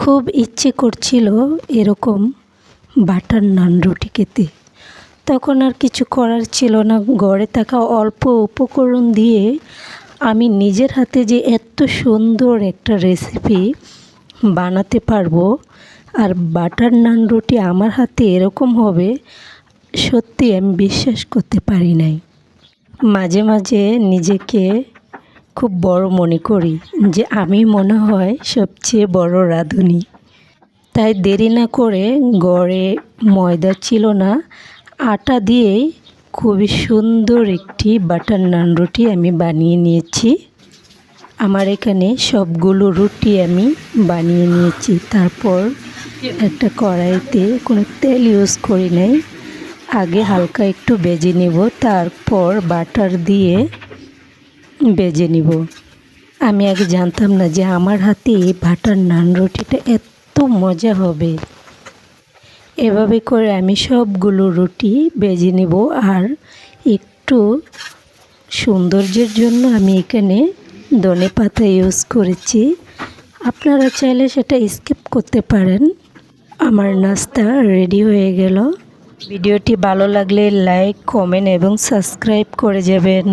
খুব ইচ্ছে করছিল এরকম বাটার নান রুটি খেতে। তখন আর কিছু করার ছিল না। ঘরে থাকা অল্প উপকরণ দিয়ে আমি নিজের হাতে যে এত সুন্দর একটা রেসিপি বানাতে পারব আর বাটার নান রুটি আমার হাতে এরকম হবে, সত্যি আমি বিশ্বাস করতে পারি নাই। মাঝে মাঝে নিজেকে খুব বড় মনে করি যে আমি মনে হয় সবচেয়ে বড় রাঁধুনি। তাই দেরি না করে গড়ে ময়দা ছিল না, আটা দিয়েই খুবই সুন্দর একটি বাটার নান রুটি আমি বানিয়ে নিয়েছি। আমার এখানে সবগুলো রুটি আমি বানিয়ে নিয়েছি। তারপর একটা কড়াইতে কোনো তেল ইউজ করি নাই। আগে হালকা একটু বেজে নেব, তারপর বাটার দিয়ে বেজে নিব। আমি আগে জানতাম না যে আমার হাতে এই বাটার নান রুটিটা এত মজা হবে। এভাবে করে আমি সবগুলো রুটি বেজে নেব আর একটু সৌন্দর্যের জন্য আমি এখানে ধনে পাতা ইউজ করেছি। আপনারা চাইলে সেটা স্কিপ করতে পারেন। আমার নাস্তা রেডি হয়ে গেল। ভিডিওটি ভালো লাগলে লাইক, কমেন্ট এবং সাবস্ক্রাইব করে যাবেন।